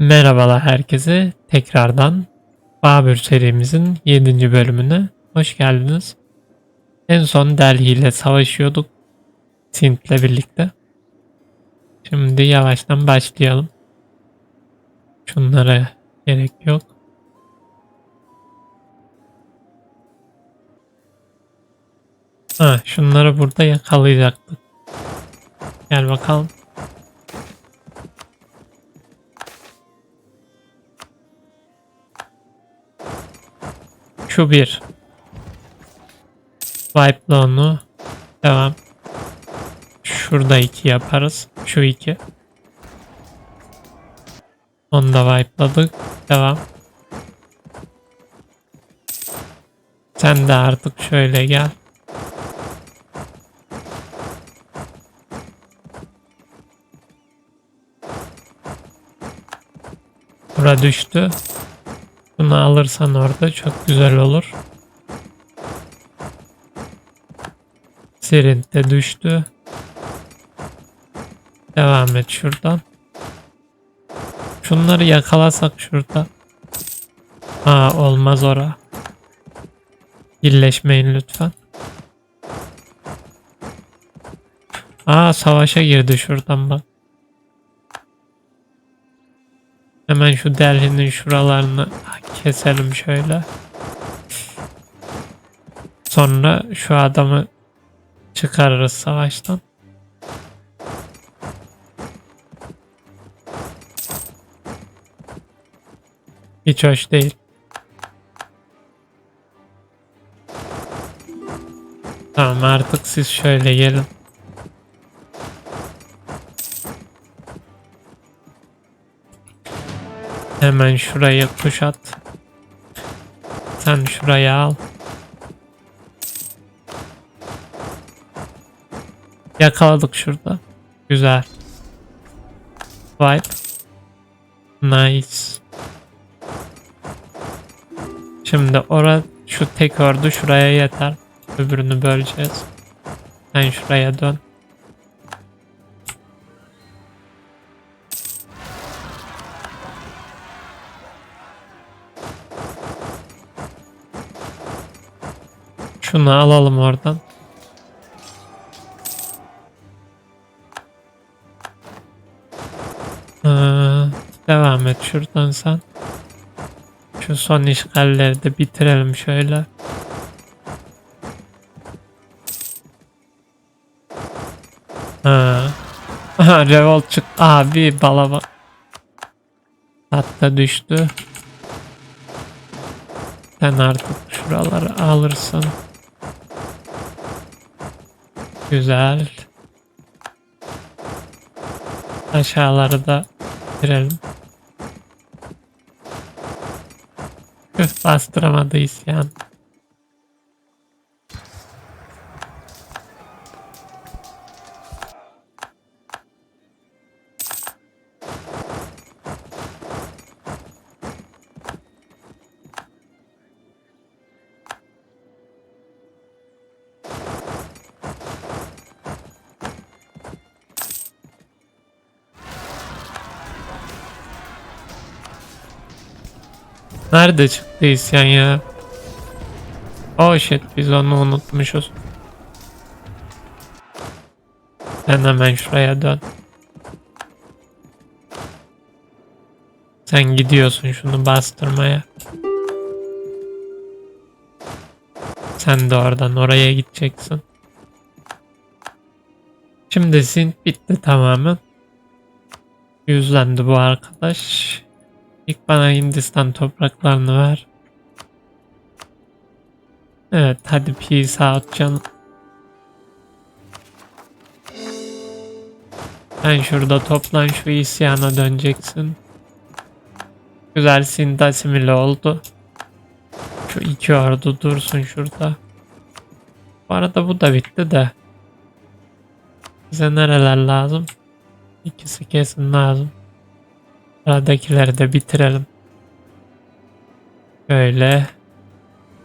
Merhabalar herkese. Tekrardan Babür serimizin 7. bölümüne hoş geldiniz. En son Delhi ile savaşıyorduk. Sint'le birlikte. Şimdi yavaştan başlayalım. Şunlara gerek yok. Ha, şunları burada yakalayacaktık. Gel bakalım. Şu bir. Wipe'la onu. Devam. Şurada iki yaparız. Şu iki. Onu da wipe'ladık. Devam. Sen de artık şöyle gel. Bura düştü. Bunu alırsan orada çok güzel olur. Serint de düştü. Devam et şuradan. Şunları yakalasak şurada. Aa olmaz ora. Birleşmeyin lütfen. Aa savaşa girdi şuradan bak. Hemen şu Delhi'nin şuralarını keselim şöyle. Sonra şu adamı çıkarırız savaştan. Hiç hoş değil. Tamam artık siz şöyle gelin. Hemen şuraya kuşat. Sen şuraya al. Yakaladık şurada. Güzel. Vibe. Nice. Şimdi ora şu tek ordu şuraya yeter. Öbürünü böleceğiz. Sen şuraya dön. Şunu alalım oradan. Ee, devam et şuradan sen. Şu son işgalleri de bitirelim şöyle. Ha. Aha, revolt çık. Abi bala bak. Hatta düştü. Sen artık şuraları alırsın. Güzel. Aşağıları da bitirelim. Üf bastıramadı isyan. Nerede çıktı isyan ya? Oh shit biz onu unutmuşuz. Sen hemen şuraya dön. Sen gidiyorsun şunu bastırmaya. Sen de oradan oraya gideceksin. Şimdi Sint bitti tamamen. Yüzlendi bu arkadaş. İlk bana Hindistan topraklarını ver. Evet hadi peace out canım. Sen şurada toplan şu isyana döneceksin. Güzel Sind asimile oldu. Şu iki ordu dursun şurada. Bu arada bu da bitti de. Bize nereler lazım? İkisi kesin lazım. Sağdakileri de bitirelim. Böyle.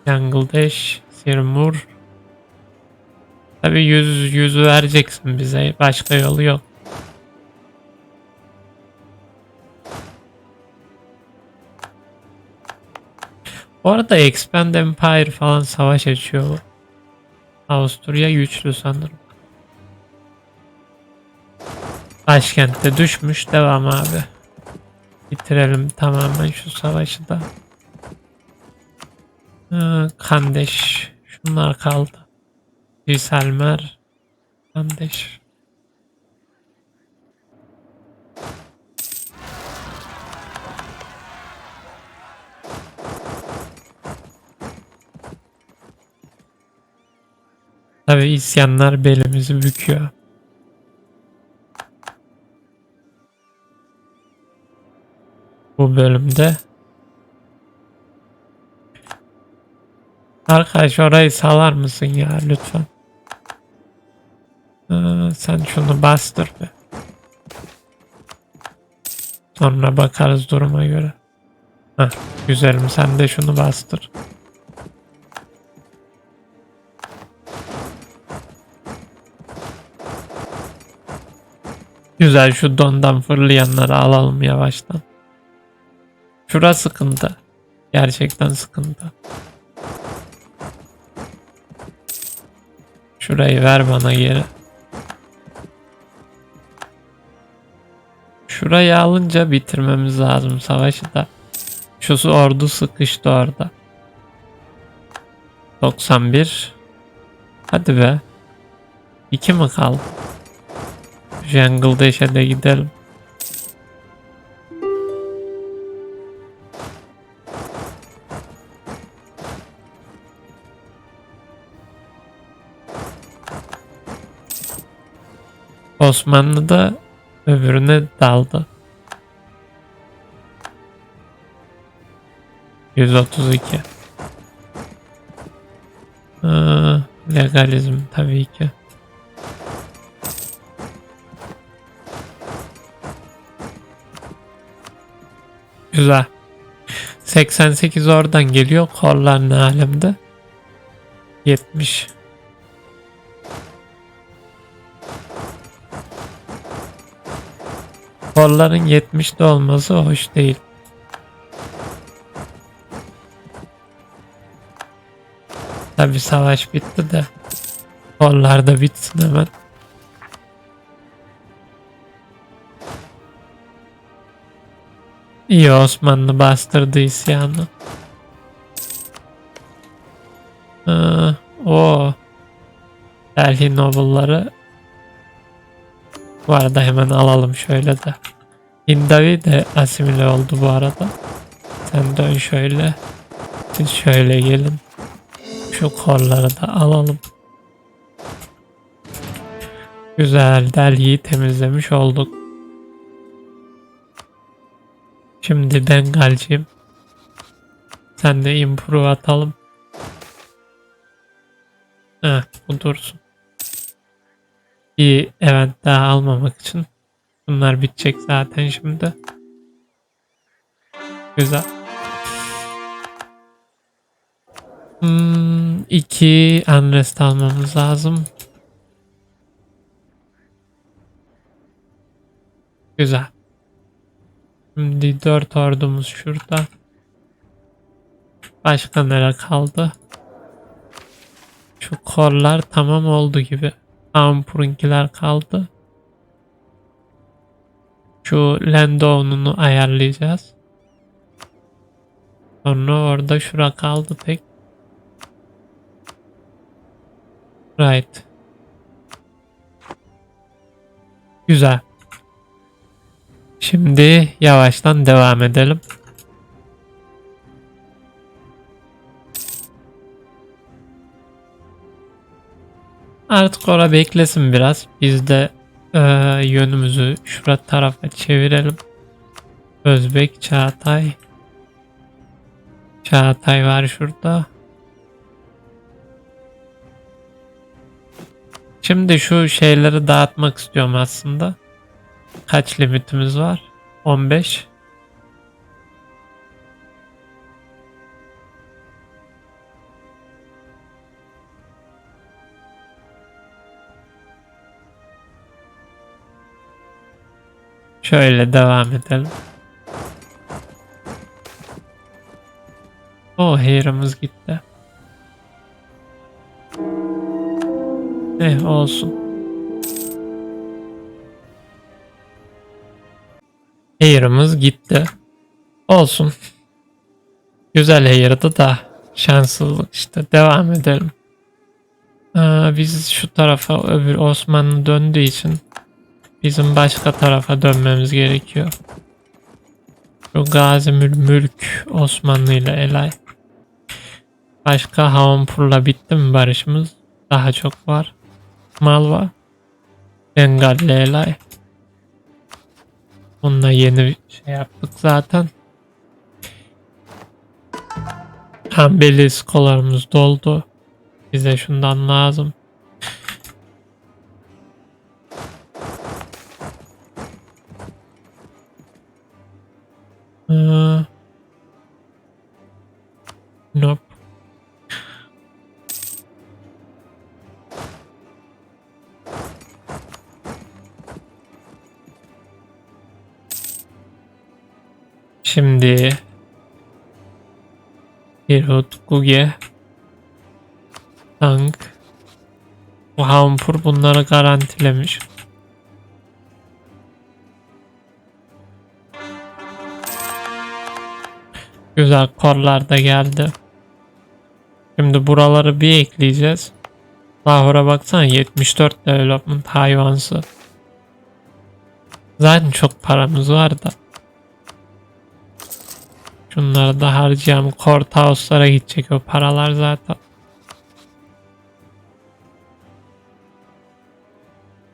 Jungle Dash, Sirmur. Tabi yüz, yüzü vereceksin bize. Başka yolu yok. Bu arada Expand Empire falan savaş açıyor. Avusturya güçlü sanırım. Başkentte düşmüş. Devam abi. Bitirelim tamamen şu savaşı da. Ee, Kandeş. Şunlar kaldı. Ciselmer. Kandeş. Tabi isyanlar belimizi büküyor. Bu bölümde Arkadaş orayı salar mısın ya lütfen? Ee, sen şunu bastır be. Sonra bakarız duruma göre. Heh, güzelim sen de şunu bastır. Güzel şu dondan fırlayanları alalım yavaştan. Şura sıkıntı. Gerçekten sıkıntı. Şurayı ver bana geri. Şurayı alınca bitirmemiz lazım savaşı da. Şu ordu sıkıştı orada. 91. Hadi be. 2 mi kaldı? Jungle Dash'e de gidelim. Osmanlı da öbürüne daldı. 132. Aa, legalizm tabii ki. Güzel. 88 oradan geliyor. Kollar ne alemde? 70. Kolların 70'de olması hoş değil. Tabi savaş bitti de kollar da bitsin hemen. İyi Osmanlı bastırdı isyanı. Ee, o Delhi Noble'ları bu arada hemen alalım şöyle de. Hindavi de asimile oldu bu arada. Sen dön şöyle. Siz şöyle gelin. Şu kolları da alalım. Güzel Delhi'yi temizlemiş olduk. Şimdi Bengalciyim. Sen de improve atalım. Heh, bu dursun. Bir event daha almamak için. Bunlar bitecek zaten şimdi. Güzel. Hmm, iki unrest almamız lazım. Güzel. Şimdi dört ordumuz şurada. Başka nere kaldı? Şu korlar tamam oldu gibi. Ampurunkiler kaldı. Şu Landowne'unu ayarlayacağız. Sonra orada şura kaldı tek. Right. Güzel. Şimdi yavaştan devam edelim. Artık ora beklesin biraz. Biz de e, yönümüzü şura tarafa çevirelim. Özbek, Çağatay. Çağatay var şurada. Şimdi şu şeyleri dağıtmak istiyorum aslında. Kaç limitimiz var? 15. Şöyle devam edelim. O hair'ımız gitti. Eh olsun. Hair'ımız gitti. Olsun. Güzel hair'dı da şanssızlık işte. Devam edelim. Aa, biz şu tarafa öbür Osmanlı döndüğü için bizim başka tarafa dönmemiz gerekiyor. Şu Gazi Mül- Mülk Osmanlı ile Elay. Başka Havunpur'la bitti mi barışımız? Daha çok var. Malva. Bengalli Elay. Onunla yeni şey yaptık zaten. Pembeli skolarımız doldu. Bize şundan lazım. Ee, nope. Şimdi Hirut, Guge, Tank, Hampur bunları garantilemiş. Güzel korlar da geldi. Şimdi buraları bir ekleyeceğiz. Lahora baksana 74 development hayvansı. Zaten çok paramız var da. Şunları da harcayalım. Court House'lara gidecek o paralar zaten.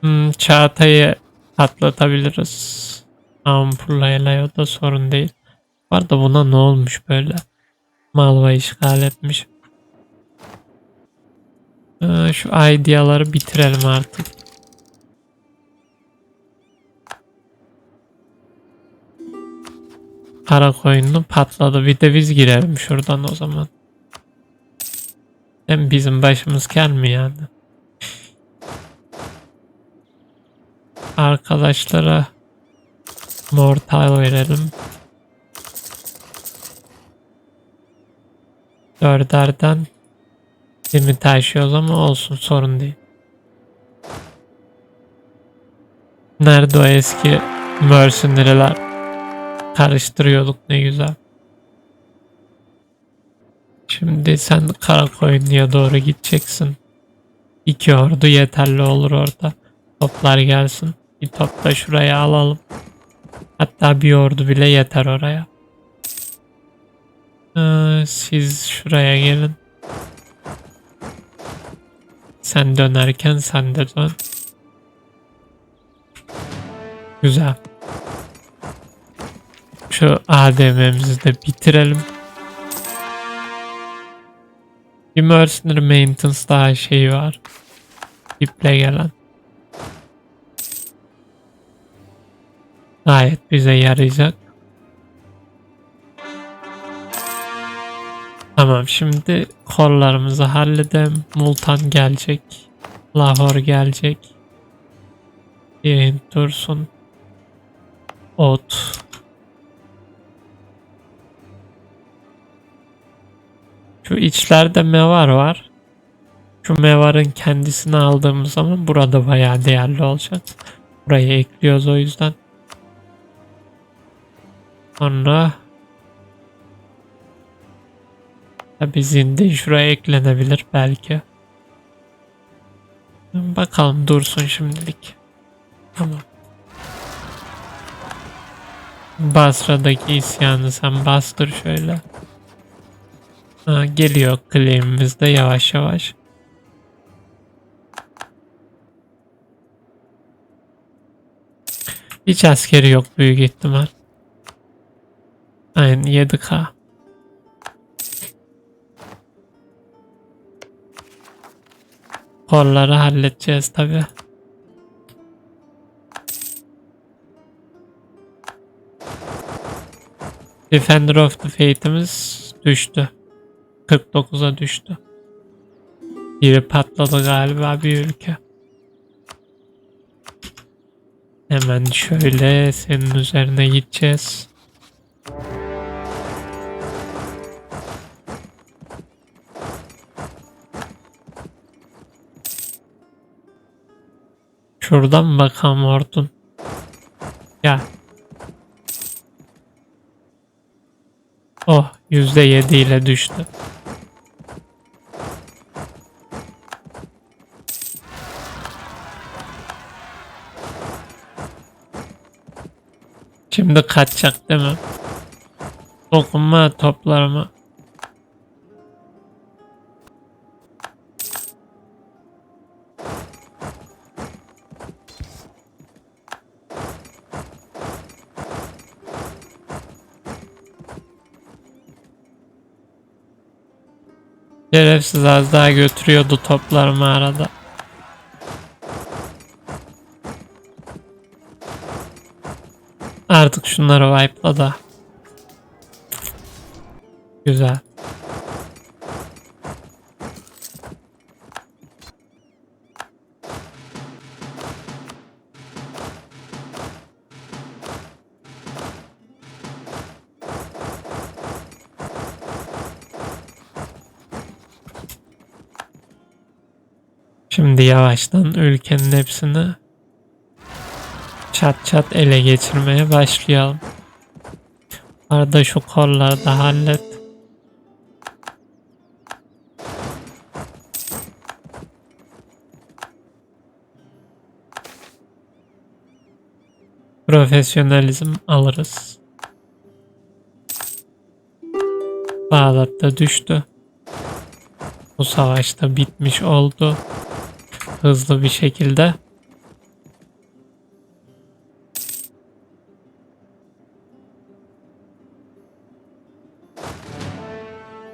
Hmm, Çağatay'ı atlatabiliriz. Ampullayla o da sorun değil. Bu arada buna ne olmuş böyle? Malva işgal etmiş. Ee, şu ideaları bitirelim artık. Kara koyunu patladı. Bir de biz girelim şuradan o zaman. Hem bizim başımız kel mi yani? Arkadaşlara mortal verelim. Dörderden 20 taşıyoruz ama olsun sorun değil. Nerede o eski mercenary'ler? Karıştırıyorduk ne güzel. Şimdi sen Karakoyunlu'ya doğru gideceksin. İki ordu yeterli olur orada. Toplar gelsin. Bir top da şuraya alalım. Hatta bir ordu bile yeter oraya. Ee, siz şuraya gelin. Sen dönerken sen de dön. Güzel. Şu ADM'mizi de bitirelim. Bir Mercenary Maintenance daha şeyi var. İple gelen. Gayet bize yarayacak. Tamam şimdi kollarımızı halledelim. Multan gelecek. Lahore gelecek. Yerin dursun. Ot. Şu içlerde mevar var. Şu mevarın kendisini aldığımız zaman burada bayağı değerli olacak. Buraya ekliyoruz o yüzden. Sonra Tabi zinde şuraya eklenebilir belki. Bakalım dursun şimdilik. Tamam. Basra'daki isyanı sen bastır şöyle. Ha, geliyor claim'imiz de yavaş yavaş. Hiç askeri yok büyük ihtimal. Aynen 7k. Kolları halledeceğiz tabi. Defender of the Fate'imiz düştü. 49'a düştü. Biri patladı galiba bir ülke. Hemen şöyle senin üzerine gideceğiz. Şuradan bakalım Ortun. Ya. Oh %7 ile düştü. Şimdi kaçacak değil mi? Dokunma toplarıma. Şerefsiz az daha götürüyordu toplarımı arada. Artık şunları wipe'la da. Güzel. Şimdi yavaştan ülkenin hepsini çat çat ele geçirmeye başlayalım. Arada şu kolları da hallet. Profesyonelizm alırız. Bağdat'ta düştü. Bu savaşta bitmiş oldu. Hızlı bir şekilde.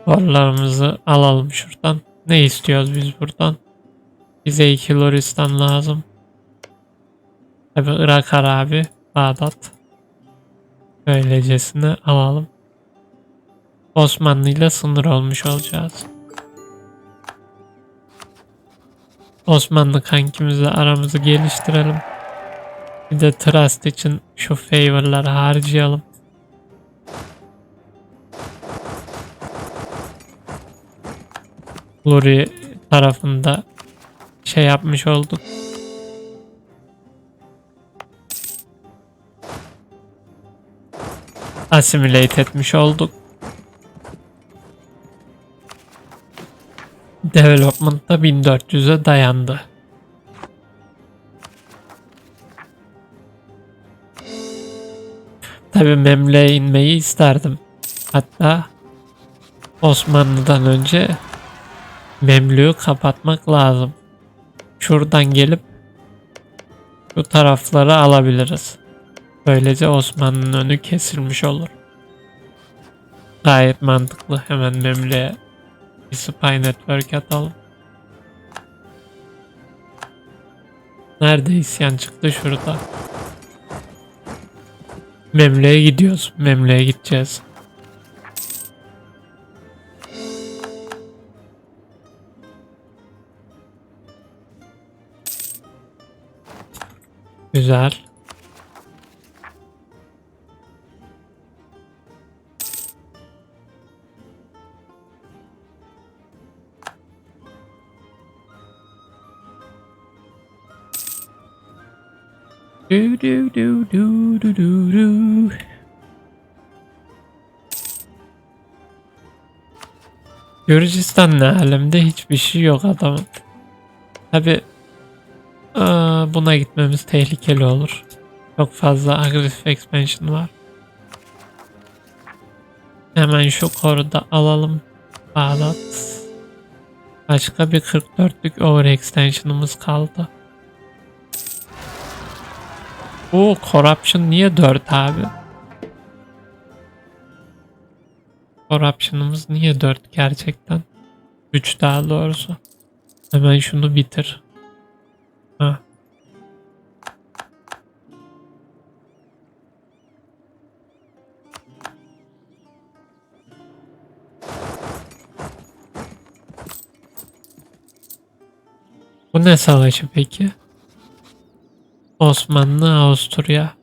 Varlarımızı alalım şuradan. Ne istiyoruz biz buradan? Bize iki Loristan lazım. Tabi Irak abi, Bağdat. Böylecesine alalım. Osmanlı ile sınır olmuş olacağız. Osmanlı kankimizle aramızı geliştirelim. Bir de trust için şu favor'ları harcayalım. Luri tarafında şey yapmış olduk. Assimilate etmiş olduk. Development da 1400'e dayandı. Tabi Memle'ye inmeyi isterdim. Hatta Osmanlı'dan önce Memlü'yü kapatmak lazım. Şuradan gelip şu tarafları alabiliriz. Böylece Osmanlı'nın önü kesilmiş olur. Gayet mantıklı. Hemen Memlü'ye bir spy network atalım. Nerede isyan çıktı? Şurada. Memle'ye gidiyoruz. Memle'ye gideceğiz. Güzel. Do do do do do do do. Gürcistan ne alemde hiçbir şey yok adamın. Tabi buna gitmemiz tehlikeli olur. Çok fazla agresif expansion var. Hemen şu koruda alalım. Bağlat. Başka bir 44'lük overextension'ımız kaldı. Bu corruption niye 4 abi? Corruption'ımız niye 4 gerçekten? 3 daha doğrusu. Hemen şunu bitir. Ha. Bu ne savaşı peki? Osmanlı Avusturya.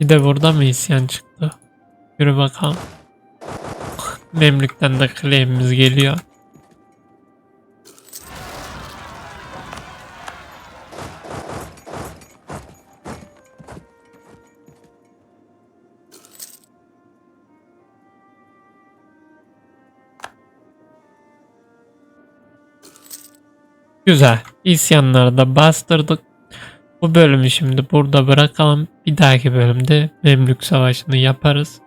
Bir de burada mı isyan çıktı? Yürü bakalım. Memlük'ten de claim'imiz geliyor. Güzel. İsyanları da bastırdık. Bu bölümü şimdi burada bırakalım. Bir dahaki bölümde Memlük Savaşı'nı yaparız.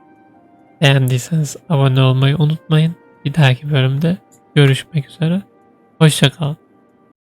Beğendiyseniz abone olmayı unutmayın. Bir dahaki bölümde görüşmek üzere. Hoşçakalın.